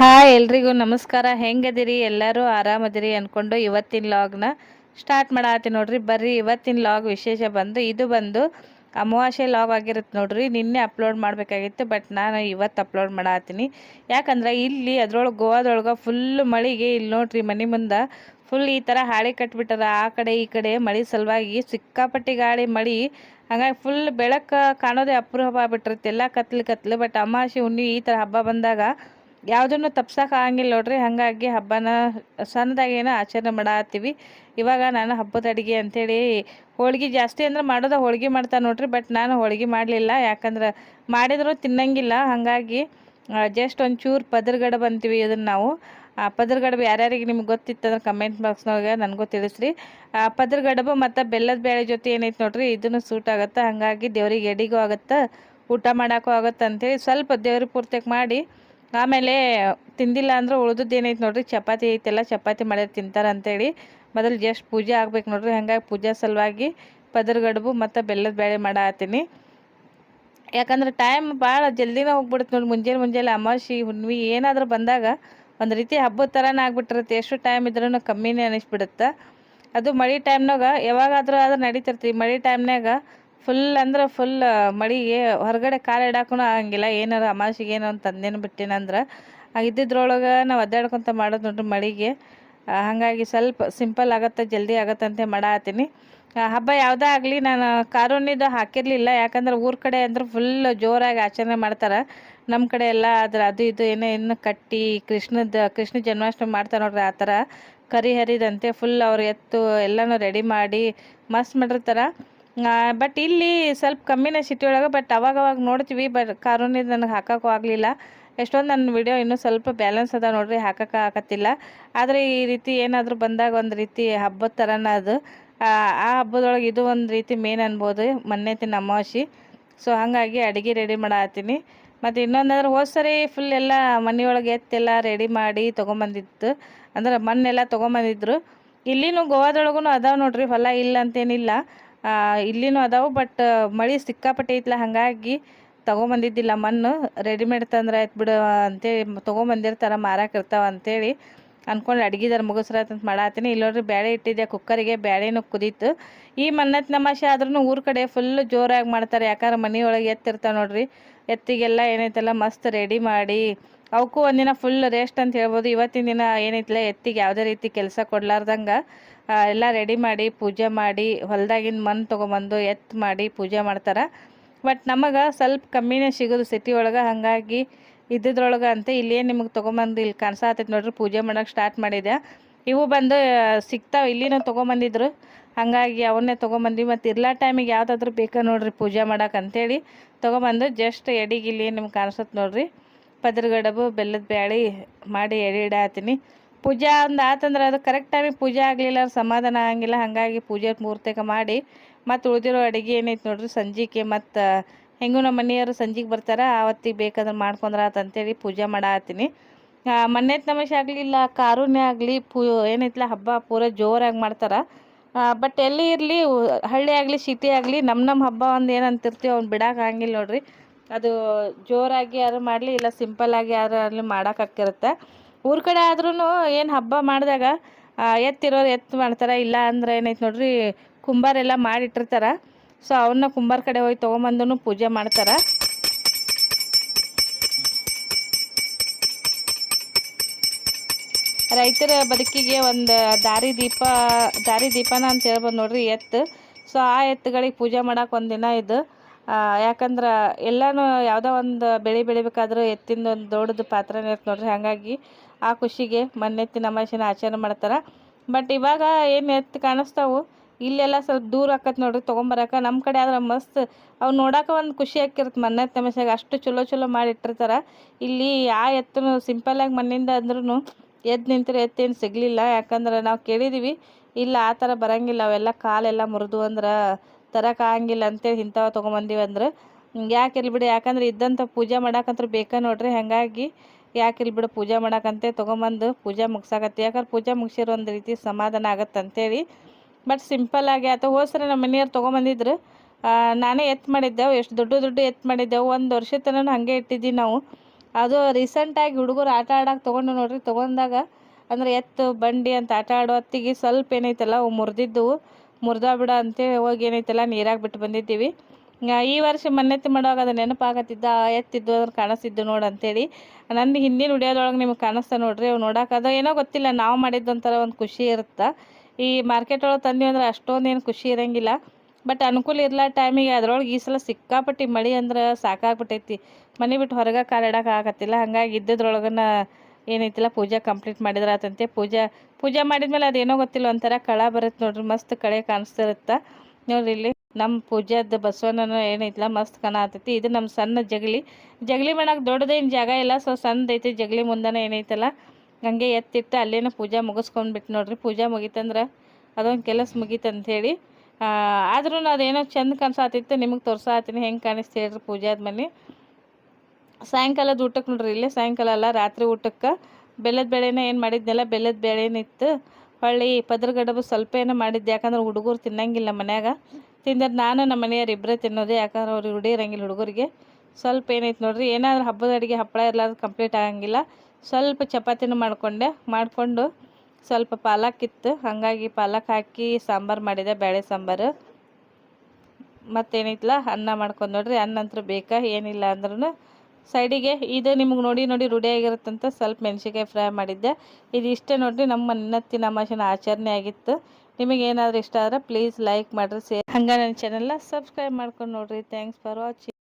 Hi ಎಲ್ರಿಗೂ ನಮಸ್ಕಾರ. ಹೆಂಗದಿರಿ ಎಲ್ಲರೂ ಆರಾಮದಿರಿ ಅಂದ್ಕೊಂಡು ಇವತ್ತಿನ ಲಾಗ್ನ ಸ್ಟಾರ್ಟ್ ಮಾಡತ್ತೀನಿ ನೋಡ್ರಿ. ಬರ್ರಿ, ಇವತ್ತಿನ ಲಾಗ್ ವಿಶೇಷ ಬಂದು, ಇದು ಬಂದು ಅಮಾವಾಸ್ಯೆ ಲಾಗ್ ಆಗಿರುತ್ತೆ ನೋಡ್ರಿ. ನಿನ್ನೆ ಅಪ್ಲೋಡ್ ಮಾಡಬೇಕಾಗಿತ್ತು ಬಟ್ ನಾನು ಇವತ್ತು ಅಪ್ಲೋಡ್ ಮಾಡತ್ತೀನಿ. ಯಾಕಂದ್ರೆ ಇಲ್ಲಿ ಅದ್ರೊಳಗೆ, ಗೋವಾದೊಳಗೆ ಫುಲ್ ಮಳಿಗೆ ಇಲ್ಲಿ ನೋಡ್ರಿ, ಮನೆ ಮುಂದೆ ಫುಲ್ ಈ ಥರ ಹಾಳಿ ಕಟ್ಬಿಟ್ಟಾರ. ಆ ಕಡೆ ಈ ಕಡೆ ಮಳೆ ಸಲುವಾಗಿ ಸಿಕ್ಕಾಪಟ್ಟಿ ಗಾಳಿ, ಮಳೆ. ಹಂಗಾಗಿ ಫುಲ್ ಬೆಳಕು ಕಾಣೋದೇ ಅಪರೂಪ ಆಗ್ಬಿಟ್ಟಿರುತ್ತೆ. ಎಲ್ಲ ಕತ್ಲು ಕತ್ಲು ಬಟ್ ಅಮಾವಾಸ್ಯೆ ಹುಣ್ಣಿ ಈ ಥರ ಹಬ್ಬ ಬಂದಾಗ ಯಾವುದನ್ನು ತಪ್ಸಕ್ಕೆ ಆಗಂಗಿಲ್ಲ ನೋಡ್ರಿ. ಹಾಗಾಗಿ ಹಬ್ಬನ ಸಣ್ಣದಾಗೇನೋ ಆಚರಣೆ ಮಾಡತ್ತೀವಿ. ಇವಾಗ ನಾನು ಹಬ್ಬದ ಅಡುಗೆ ಅಂಥೇಳಿ ಹೋಳಿಗೆ ಜಾಸ್ತಿ ಅಂದ್ರೆ ಮಾಡೋದು ಹೋಳಿಗೆ ಮಾಡ್ತಾ ನೋಡ್ರಿ. ಬಟ್ ನಾನು ಹೋಳಿಗೆ ಮಾಡಲಿಲ್ಲ. ಯಾಕಂದ್ರೆ ಮಾಡಿದ್ರು ತಿನ್ನಂಗಿಲ್ಲ. ಹಾಗಾಗಿ ಜಸ್ಟ್ ಒಂಚೂರು ಪದರ್ಗಡ ಬಂತೀವಿ ಇದನ್ನು ನಾವು. ಆ ಪದರ್ಗಡಬು ಯಾರ್ಯಾರಿಗೆ ನಿಮ್ಗೆ ಗೊತ್ತಿತ್ತಂದ್ರೆ ಕಮೆಂಟ್ ಬಾಕ್ಸ್ನೊಳಗೆ ನನಗೂ ತಿಳಿಸ್ರಿ. ಆ, ಪದರ್ಗಡಬು ಮತ್ತು ಬೆಲ್ಲದ ಬೇಳೆ ಜೊತೆ ಏನೈತೆ ನೋಡ್ರಿ. ಇದನ್ನು ಸೂಟ್ ಆಗುತ್ತೆ. ಹಾಗಾಗಿ ದೇವ್ರಿಗೆ ಎಡಿಗೂ ಆಗುತ್ತೆ, ಊಟ ಮಾಡೋಕ್ಕೂ ಆಗುತ್ತೆ ಅಂತೇಳಿ ಸ್ವಲ್ಪ ದೇವ್ರಿಗೆ ಪೂರ್ತಿಯಾಗಿ ಮಾಡಿ ಆಮೇಲೆ ತಿಂದಿಲ್ಲ ಅಂದ್ರೆ ಉಳ್ದದ್ದು ಏನೈತೆ ನೋಡಿರಿ, ಚಪಾತಿ ಐತೆಲ್ಲ, ಚಪಾತಿ ಮಾಡಿದ್ರೆ ತಿಂತಾರೆ ಅಂತೇಳಿ ಮೊದಲು ಜಸ್ಟ್ ಪೂಜೆ ಆಗ್ಬೇಕು ನೋಡಿರಿ, ಹಂಗಾಗಿ ಪೂಜಾ ಸಲುವಾಗಿ ಪದರ್ಗಡುಬು ಮತ್ತು ಬೆಲ್ಲದ ಬೇಳೆ ಮಾಡಾತೀನಿ. ಯಾಕಂದ್ರೆ ಟೈಮ್ ಭಾಳ ಜಲ್ದಿನೇ ಹೋಗ್ಬಿಡುತ್ತೆ ನೋಡಿ ಮುಂಜಾನೆ ಮುಂಜಾನೆ ಅಮಾವಾಸ್ಯೆ, ಹುಣ್ಣಿಮೆ ಏನಾದರೂ ಬಂದಾಗ ಒಂದು ರೀತಿ ಹಬ್ಬದ ಥರನೇ ಆಗ್ಬಿಟ್ಟಿರುತ್ತೆ, ಎಷ್ಟು ಟೈಮ್ ಇದ್ರೂ ಕಮ್ಮಿನೇ ಅನಿಸ್ಬಿಡುತ್ತೆ. ಅದು ಮಳೆ ಟೈಮ್ನಾಗ ಯಾವಾಗಾದರೂ ಆದ್ರೆ ನಡೀತಿರ್ತೀವಿ ಮಳೆ ಟೈಮ್ನಾಗ ಫುಲ್ ಅಂದ್ರೆ ಫುಲ್ ಮಳಿಗೆ ಹೊರಗಡೆ ಕಾಲು ಇಡಾಕೂ ಆಗಂಗಿಲ್ಲ. ಏನಾರು ಅಮಾಸಿಗೆ ಏನೋ ಒಂದು ತಂದೇನು ಬಿಟ್ಟಿನಂದ್ರೆ ಇದ್ದಿದ್ರೊಳಗೆ ನಾವು ಅಡ್ಡಾಡ್ಕೊತ ಮಾಡೋದು ನೋಡ್ರಿ ಮಳಿಗೆ ಹಾಗಾಗಿ ಸ್ವಲ್ಪ ಸಿಂಪಲ್ ಆಗತ್ತೆ, ಜಲ್ದಿ ಆಗುತ್ತಂತೆ ಅಂತ ಮಾಡತ್ತೀನಿ. ಹಬ್ಬ ಯಾವುದೇ ಆಗಲಿ ನಾನು ಕಾರುಣಿದು ಹಾಕಿರಲಿಲ್ಲ. ಯಾಕಂದ್ರೆ ಊರ ಕಡೆ ಅಂದ್ರೆ ಫುಲ್ ಜೋರಾಗಿ ಆಚರಣೆ ಮಾಡ್ತಾರೆ. ನಮ್ಮ ಕಡೆ ಎಲ್ಲ ಅದ್ರ ಅದು ಇದು ಏನೋ ಇನ್ನು ಕಟ್ಟಿ ಕೃಷ್ಣದ, ಕೃಷ್ಣ ಜನ್ಮಾಷ್ಟಮಿ ಮಾಡ್ತಾರೆ ನೋಡ್ರಿ ಆ ಥರ ಕರಿ ಹರಿದಂತೆ ಫುಲ್ ಅವ್ರು ಎತ್ತು ಎಲ್ಲನೂ ರೆಡಿ ಮಾಡಿ ಮಸ್ತ್ ಮಾಡಿರ್ತಾರೆ. ಬಟ್ ಇಲ್ಲಿ ಸ್ವಲ್ಪ ಕಮ್ಮಿನೇ ಸಿಟಿ ಒಳಗೆ ಬಟ್ ಅವಾಗ ಅವಾಗ ನೋಡ್ತೀವಿ ಬಟ್ ಕಾರೂನಿ ನನಗೆ ಹಾಕೋಕ್ಕೂ ಆಗಲಿಲ್ಲ. ಎಷ್ಟೊಂದು ನನ್ನ ವಿಡಿಯೋ ಇನ್ನೂ ಸ್ವಲ್ಪ ಬ್ಯಾಲೆನ್ಸ್ ಅದ ನೋಡ್ರಿ, ಹಾಕಕ್ಕೆ ಆಗತ್ತಿಲ್ಲ. ಆದರೆ ಈ ರೀತಿ ಏನಾದರೂ ಬಂದಾಗ ಒಂದು ರೀತಿ ಹಬ್ಬದ ಥರನ ಅದು. ಆ ಹಬ್ಬದೊಳಗೆ ಇದು ಒಂದು ರೀತಿ ಮೇನ್ ಅನ್ಬೋದು, ಮೊನ್ನೆ ತಿನ್ನ ಅಮಾವಾಸಿ ಸೊ ಹಾಗಾಗಿ ಅಡುಗೆ ರೆಡಿ ಮಾಡತ್ತೀನಿ. ಮತ್ತು ಇನ್ನೊಂದಂದ್ರೆ ಹೋದ ಸರಿ ಫುಲ್ ಎಲ್ಲ ಮನೆಯೊಳಗೆ ಎತ್ತೆಲ್ಲ ರೆಡಿ ಮಾಡಿ ತೊಗೊಂಬಂದಿತ್ತು. ಅಂದ್ರೆ ಮಣ್ಣೆಲ್ಲ ತೊಗೊಂಬಂದಿದ್ರು. ಇಲ್ಲಿನೂ ಗೋವಾದೊಳಗೂ ಅದಾವೆ ನೋಡ್ರಿ, ಹೊಲ ಇಲ್ಲ ಅಂತೇನಿಲ್ಲ. ಇಲ್ಲಿನೂ ಅದಾವು ಬಟ್ ಮಳೆ ಸಿಕ್ಕಾಪಟ್ಟೆ ಐತ್ಲ, ಹಾಗಾಗಿ ತೊಗೊಂಬಂದಿದ್ದಿಲ್ಲ. ಮಣ್ಣು ರೆಡಿಮೇಡ್ ತಂದ್ರೆ ಆಯ್ತು ಬಿಡು ಅಂತೇಳಿ ತೊಗೊಂಬಂದಿರ್ತಾರೆ ಮಾರಕ್ಕೆ ಇರ್ತಾವ ಅಂತೇಳಿ ಅಂದ್ಕೊಂಡು ಅಡ್ಗಿದಾರ ಅಂತ ಮಾಡತ್ತೀನಿ. ಇಲ್ಲಿ ನೋಡ್ರಿ ಬೇಳೆ ಇಟ್ಟಿದ್ದೆ ಕುಕ್ಕರಿಗೆ ಬೇಳೆನೂ ಕುದೀತು. ಈ ಮನ್ನತ್ ನಮಾಷೆ ಆದ್ರೂ ಊರ ಕಡೆ ಫುಲ್ ಜೋರಾಗಿ ಮಾಡ್ತಾರೆ. ಯಾಕಂದ್ರೆ ಮನೆಯೊಳಗೆ ಎತ್ತಿರ್ತಾವೆ ನೋಡ್ರಿ. ಎತ್ತಿಗೆಲ್ಲ ಏನೈತಲ್ಲ, ಮಸ್ತ್ ರೆಡಿ ಮಾಡಿ ಅವಕ್ಕೂ ಒಂದಿನ ಫುಲ್ ರೆಸ್ಟ್ ಅಂತ ಹೇಳ್ಬೋದು. ಇವತ್ತಿನ ದಿನ ಏನೈತಿಲ್ಲ ಎತ್ತಿಗೆ ಯಾವುದೇ ರೀತಿ ಕೆಲಸ ಕೊಡ್ಲಾರ್ದಂಗೆ. ಎಲ್ಲ ರೆಡಿ ಮಾಡಿ ಪೂಜೆ ಮಾಡಿ ಹೊಲ್ದಾಗಿನ ಮಣ್ಣು ತೊಗೊಂಬಂದು ಎತ್ತು ಮಾಡಿ ಪೂಜೆ ಮಾಡ್ತಾರೆ. ಬಟ್ ನಮಗೆ ಸ್ವಲ್ಪ ಕಮ್ಮಿನೇ ಸಿಗೋದು ಸಿಟಿ ಒಳಗೆ. ಹಾಗಾಗಿ ಇದ್ದಿದ್ರೊಳಗೆ ಅಂತ ಇಲ್ಲೇನು ನಿಮಗೆ ತೊಗೊಂಬಂದು ಇಲ್ಲಿ ಕಾಣಿಸತ್ತೈತೆ ನೋಡ್ರಿ ಪೂಜೆ ಮಾಡೋಕೆ ಸ್ಟಾರ್ಟ್ ಮಾಡಿದೆ ಇವು ಬಂದು ಸಿಗ್ತಾವೆ, ಇಲ್ಲಿನೂ ತೊಗೊಂಬಂದಿದ್ರು. ಹಾಗಾಗಿ ಅವನ್ನೇ ತೊಗೊಂಬಂದ್ವಿ. ಮತ್ತು ಇರ್ಲಾ ಟೈಮಿಗೆ ಯಾವುದಾದ್ರೂ ಬೇಕಾ ನೋಡ್ರಿ ಪೂಜೆ ಮಾಡಕ್ಕೆ ಅಂತೇಳಿ ತೊಗೊಂಬಂದು ಜಸ್ಟ್ ಎಡಿಗೆ ಇಲ್ಲಿ ನಿಮ್ಗೆ ಕಾಣಿಸುತ್ತೆ ನೋಡ್ರಿ. ಪದ್ರಗಡಬು, ಬೆಲ್ಲದ ಬ್ಯಾಳಿ ಮಾಡಿ ಎಡೆ ಇಡಾತೀನಿ. ಪೂಜೆ ಒಂದು ಆತಂದ್ರೆ ಅದು ಕರೆಕ್ಟ್ ಟೈಮಿಗೆ ಪೂಜೆ ಆಗಲಿಲ್ಲ ಸಮಾಧಾನ ಆಗಂಗಿಲ್ಲ. ಹಾಗಾಗಿ ಪೂಜೆ ಮೂರ್ತಕ ಮಾಡಿ ಮತ್ತು ಉಳಿದಿರೋ ಅಡುಗೆ ಏನೈತೆ ನೋಡ್ರಿ, ಸಂಜಿಕೆ ಮತ್ತು ಹೆಂಗೂ ನಮ್ಮ ಮನೆಯವರು ಸಂಜೆಗೆ ಬರ್ತಾರೆ, ಆವತ್ತಿಗೆ ಬೇಕಾದ್ರೆ ಮಾಡ್ಕೊಂಡ್ರ ಅಂತೇಳಿ ಪೂಜೆ ಮಾಡತ್ತೀನಿ ಮೊನ್ನೆ ತಮಾಷೆ ಆಗಲಿಲ್ಲ ಕಾರುನೇ ಆಗಲಿ, ಪೂ ಏನೈತಿಲ್ಲ ಹಬ್ಬ, ಪೂರ ಜೋರಾಗಿ ಮಾಡ್ತಾರೆ. ಬಟ್ ಎಲ್ಲಿ ಇರಲಿ ಹಳ್ಳಿ ಆಗಲಿ, ಸಿಟಿ ಆಗಲಿ ನಮ್ಮ ನಮ್ಮ ಹಬ್ಬ ಒಂದು ಏನಂತಿರ್ತೀವಿ ಅವ್ನು ಬಿಡಕ್ಕೆ ಆಗಂಗಿಲ್ಲ ನೋಡ್ರಿ. ಅದು ಜೋರಾಗಿ ಯಾರು ಮಾಡಲಿ, ಇಲ್ಲ ಸಿಂಪಲ್ಲಾಗಿ ಯಾರು ಅಲ್ಲಿ ಮಾಡೋಕ್ಕಾಗಿರುತ್ತೆ ಊರ ಕಡೆ ಆದ್ರೂ ಏನು ಹಬ್ಬ ಮಾಡಿದಾಗ ಎತ್ತಿರೋರು ಎತ್ತು ಮಾಡ್ತಾರೆ, ಇಲ್ಲ ಅಂದ್ರೆ ಏನೈತೆ ನೋಡ್ರಿ ಕುಂಬಾರೆಲ್ಲ ಮಾಡಿಟ್ಟಿರ್ತಾರೆ. ಸೊ ಅವನ್ನ ಕುಂಬಾರ ಕಡೆ ಹೋಗಿ ತೊಗೊಂಬಂದು ಪೂಜೆ ಮಾಡ್ತಾರೆ. ರೈತರ ಬದುಕಿಗೆ ಒಂದು ದಾರಿ ದೀಪ, ದಾರಿ ದೀಪನ ಅಂತ ಹೇಳ್ಬೋದು ನೋಡ್ರಿ, ಎತ್ತು. ಸೊ ಆ ಎತ್ತುಗಳಿಗೆ ಪೂಜೆ ಮಾಡೋಕೆ ಒಂದಿನ ಇದು. ಯಾಕಂದ್ರೆ ಎಲ್ಲನೂ ಯಾವುದೋ ಒಂದು ಬೆಳೆ ಬೆಳಿಬೇಕಾದ್ರೂ ಎತ್ತಿಂದ ಒಂದು ದೊಡ್ಡದು ಪಾತ್ರನೇ ಇರುತ್ತೆ ನೋಡ್ರಿ. ಹಾಗಾಗಿ ಆ ಖುಷಿಗೆ ಮಣ್ಣೆತ್ತಿನ ಅಮಾವಾಸ್ಯೆನ ಆಚರಣೆ ಮಾಡ್ತಾರೆ. ಬಟ್ ಇವಾಗ ಏನು ಎತ್ತು ಕಾಣಿಸ್ತಾವು? ಇಲ್ಲೆಲ್ಲ ಸ್ವಲ್ಪ ದೂರ ಆಕತ್ ನೋಡ್ರಿ ತೊಗೊಂಬರಕ್ಕೆ ನಮ್ಮ ಕಡೆ ಆದ್ರೆ ಮಸ್ತ್ ಅವು ನೋಡಕ್ಕೆ ಒಂದು ಖುಷಿ ಆಕಿರುತ್ತೆ ಮಣ್ಣೆತ್ತ ತಮಸ್ಯಾಗ ಅಷ್ಟು ಚಲೋ ಚಲೋ ಮಾಡಿಟ್ಟಿರ್ತಾರೆ ಇಲ್ಲಿ ಆ ಎತ್ತನು ಸಿಂಪಲ್ಲಾಗಿ ಮಣ್ಣಿಂದ ಅಂದ್ರೂ ಎದ್ದು ನಿಂತಿರೋ ಎತ್ತೇನು ಸಿಗಲಿಲ್ಲ. ಯಾಕಂದ್ರೆ ನಾವು ಕೇಳಿದ್ದೀವಿ ಇಲ್ಲ ಆ ಥರ ಬರೋಂಗಿಲ್ಲ. ಅವೆಲ್ಲ ಕಾಲೆಲ್ಲ ಮುರಿದು ಅಂದ್ರೆ ತರಕ್ಕೆ ಆಗಂಗಿಲ್ಲ ಅಂತೇಳಿ ಇಂಥವು ತೊಗೊಂಬಂದೀವಿ ಅಂದ್ರೆ. ಯಾಕೆ ಇಲ್ಲಿ ಬಿಡಿ, ಯಾಕಂದ್ರೆ ಇದ್ದಂಥ ಪೂಜೆ ಮಾಡಕ್ಕಂತ್ರ ಬೇಕಾ ನೋಡ್ರಿ, ಹಾಗಾಗಿ ಯಾಕೆ ಇಲ್ಲಿ ಬಿಡು, ಪೂಜೆ ಮಾಡಕ್ಕಂತೆ ತೊಗೊಂಬಂದು ಪೂಜೆ ಮುಗ್ಸಾಕತ್ತಿ. ಯಾಕಂದ್ರೆ ಪೂಜೆ ಮುಗಿಸಿರೋ ಒಂದು ರೀತಿ ಸಮಾಧಾನ ಆಗತ್ತೆ ಅಂತೇಳಿ ಬಟ್ ಸಿಂಪಲ್ ಆಗಿ ಆತ ಹೋದ್ಸರಿ ನಮ್ಮ ಮನೆಯವ್ರು ತೊಗೊಂಬಂದಿದ್ರು. ನಾನೇ ಎತ್ತು ಮಾಡಿದ್ದೆವು, ಎಷ್ಟು ದೊಡ್ಡ ದೊಡ್ಡ ಎತ್ತು ಮಾಡಿದ್ದೆವು. ಒಂದು ವರ್ಷ ತನಕ ಹಾಗೆ ಇಟ್ಟಿದ್ದೀವಿ ನಾವು. ಅದು ರೀಸೆಂಟಾಗಿ ಹುಡುಗರು ಆಟ ಆಡಕ್ಕೆ ತೊಗೊಂಡು ನೋಡ್ರಿ, ತೊಗೊಂಡಾಗ ಅಂದ್ರೆ ಎತ್ತು, ಬಂಡಿ ಅಂತ ಆಟ ಆಡೋ ಹೊತ್ತಿಗೆ ಸ್ವಲ್ಪ ಏನೈತಲ್ಲ, ಅವು ಮುರಿದಿದ್ದವು. ಮುರಿದ ಬಿಡ ಅಂತೇಳಿ ಹೋಗಿ ಏನೈತಲ್ಲ ನೀರಾಗಿ ಬಿಟ್ಟು ಬಂದಿದ್ದೀವಿ ಈ ವರ್ಷ ಮನ್ನೆತ್ತಿ ಮಾಡುವಾಗ ಅದು ನೆನಪಾಗತ್ತಿದ್ದ ಎತ್ತಿದ್ದು ಅದ್ರ ಕಾಣಿಸ್ತಿದ್ದು ನೋಡು ಅಂತೇಳಿ. ನನ್ನ ಹಿಂದಿನ ಉಡಿಯೋದೊಳಗೆ ನಿಮ್ಗೆ ಕಾಣಿಸ್ತಾ ನೋಡ್ರಿ, ಅವು ನೋಡಕ್ಕೆ ಅದು ಏನೋ ಗೊತ್ತಿಲ್ಲ, ನಾವು ಮಾಡಿದ್ದೊಂಥರ ಒಂದು ಖುಷಿ ಇರುತ್ತೆ? ಈ ಮಾರ್ಕೆಟ್ ಒಳಗೆ ತಂದ್ವಿ ಅಂದ್ರೆ ಅಷ್ಟೊಂದೇನು ಖುಷಿ ಇರಂಗಿಲ್ಲ. ಬಟ್ ಅನುಕೂಲ ಇರಲ್ಲ ಟೈಮಿಗೆ ಅದ್ರೊಳಗೆ ಈ ಸಲ ಸಿಕ್ಕಾಪಟ್ಟಿ ಮಳೆ ಅಂದ್ರೆ ಸಾಕಾಗ್ಬಿಟ್ಟೈತಿ. ಮನೆ ಬಿಟ್ಟು ಹೊರಗೆ ಕಾಲಿಡಕ್ಕೆ ಆಗತ್ತಿಲ್ಲ, ಹಂಗಾಗಿ ಇದ್ದದ್ರೊಳಗನ ಏನೈತಿಲ್ಲ, ಪೂಜೆ ಕಂಪ್ಲೀಟ್ ಮಾಡಿದ್ರೆ ಆತಂತೆ ಪೂಜೆ ಪೂಜೆ ಮಾಡಿದ್ಮೇಲೆ ಅದೇನೋ ಗೊತ್ತಿಲ್ಲ, ಒಂಥರ ಕಳ ಬರುತ್ತೆ ನೋಡ್ರಿ, ಮಸ್ತ್ ಕಳೆ ಕಾಣಿಸ್ತಿರುತ್ತೆ. ನೋಡ್ರಿ ಇಲ್ಲಿ ನಮ್ಮ ಪೂಜಾದ ಬಸವಣ್ಣನ ಏನೈತಿಲ್ಲ, ಮಸ್ತ್ ಕಾಣತೈತಿ ಇದು ನಮ್ಮ ಸಣ್ಣ ಜಗಲಿ. ಜಗಲಿ ಮಾಡೋಕೆ ದೊಡ್ಡದೇನು ಜಾಗ ಇಲ್ಲ, ಸೊ ಸಣ್ಣದೈತಿ, ಜಗಲಿ ಮುಂದೆನೇ ಏನೈತಲ್ಲ. ಹಂಗೆ ಎತ್ತಿಟ್ಟು ಅಲ್ಲೇನೋ ಪೂಜೆ ಮುಗಿಸ್ಕೊಂಡ್ಬಿಟ್ಟು ನೋಡ್ರಿ. ಪೂಜೆ ಮುಗೀತಂದ್ರೆ ಅದೊಂದು ಕೆಲಸ ಮುಗೀತಂತ ಹೇಳಿ ಆದ್ರೂ ಅದೇನೋ ಚಂದ ಕನಸಾತಿತ್ತು ನಿಮಗೆ ತೋರ್ಸಾತೀನಿ, ಹೆಂಗೆ ಕಾಣಿಸ್ತೇಳ್ರಿ ಪೂಜೆ ಆದ್ಮೇಲೆ. ಸಾಯಂಕಾಲದ ಊಟಕ್ಕೆ ನೋಡ್ರಿ, ಇಲ್ಲೇ ಸಾಯಂಕಾಲ ಅಲ್ಲ, ರಾತ್ರಿ ಊಟಕ್ಕೆ. ಬೆಲ್ಲದ ಬೇಳೆನ ಏನು ಮಾಡಿದ್ನಲ್ಲ, ಬೆಲ್ಲದ ಬೇಳೆನಿತ್ತು ಹೊಳ್ಳಿ ಪದ್ರಗಡಬು ಸ್ವಲ್ಪ ಏನೋ ಮಾಡಿದ್ದೆ, ಯಾಕಂದ್ರೆ ಹುಡುಗರು ತಿನ್ನಂಗಿಲ್ಲ ಮನ್ಯಾಗ. ತಿಂದ್ರೆ ನಾನು, ನಮ್ಮ ಮನೆಯವ್ರು ಇಬ್ಬರೇ ತಿನ್ನೋದು, ಯಾಕಂದ್ರೆ ಅವ್ರಿಗೆ ರೂಢಿ ಇರಂಗಿಲ್ಲ ಹುಡುಗರಿಗೆ. ಸ್ವಲ್ಪ ಏನೈತೆ ನೋಡ್ರಿ, ಏನಾದರೂ ಹಬ್ಬದ ಅಡುಗೆ, ಹಪ್ಪಳ ಇರಲಾರ್ದು ಕಂಪ್ಲೀಟ್ ಆಗಂಗಿಲ್ಲ. ಸ್ವಲ್ಪ ಚಪಾತಿನೂ ಮಾಡಿಕೊಂಡೆ, ಮಾಡಿಕೊಂಡು ಸ್ವಲ್ಪ ಪಾಲಕ್ ಇತ್ತು. ಹಾಗಾಗಿ ಪಾಲಕ್ ಹಾಕಿ ಸಾಂಬಾರು ಮಾಡಿದೆ ಬೇಳೆ ಸಾಂಬಾರು. ಮತ್ತೇನೈತಲ್ಲ ಅನ್ನ ಮಾಡ್ಕೊಂಡು ನೋಡ್ರಿ, ಅನ್ನ ಅಂತೂ ಬೇಕಾ, ಏನಿಲ್ಲ ಅಂದ್ರೂ ಸೈಡಿಗೆ ಇದು ನಿಮ್ಗೆ ನೋಡಿ ನೋಡಿ ರೂಢಿಯಾಗಿರುತ್ತಂತ ಸ್ವಲ್ಪ ಮೆಣಸಿನ್ಕಾಯಿ ಫ್ರೈ ಮಾಡಿದ್ದೆ. ಇದು ಇಷ್ಟೇ ನೋಡಿ ನಮ್ಮ ನಿನ್ನತ್ತಿನ ಅಮಾಸಿನ ಆಚರಣೆ ಆಗಿತ್ತು. ನಿಮಗೆ ಏನಾದರೂ ಇಷ್ಟ ಆದರೆ ಪ್ಲೀಸ್ ಲೈಕ್ ಮಾಡಿರಿ ಶೇರ್ ಹಂಗೆ ನನ್ನ ಚಾನೆಲ್ನ ಸಬ್ಸ್ಕ್ರೈಬ್ ಮಾಡ್ಕೊಂಡು ನೋಡಿರಿ. Thanks for watching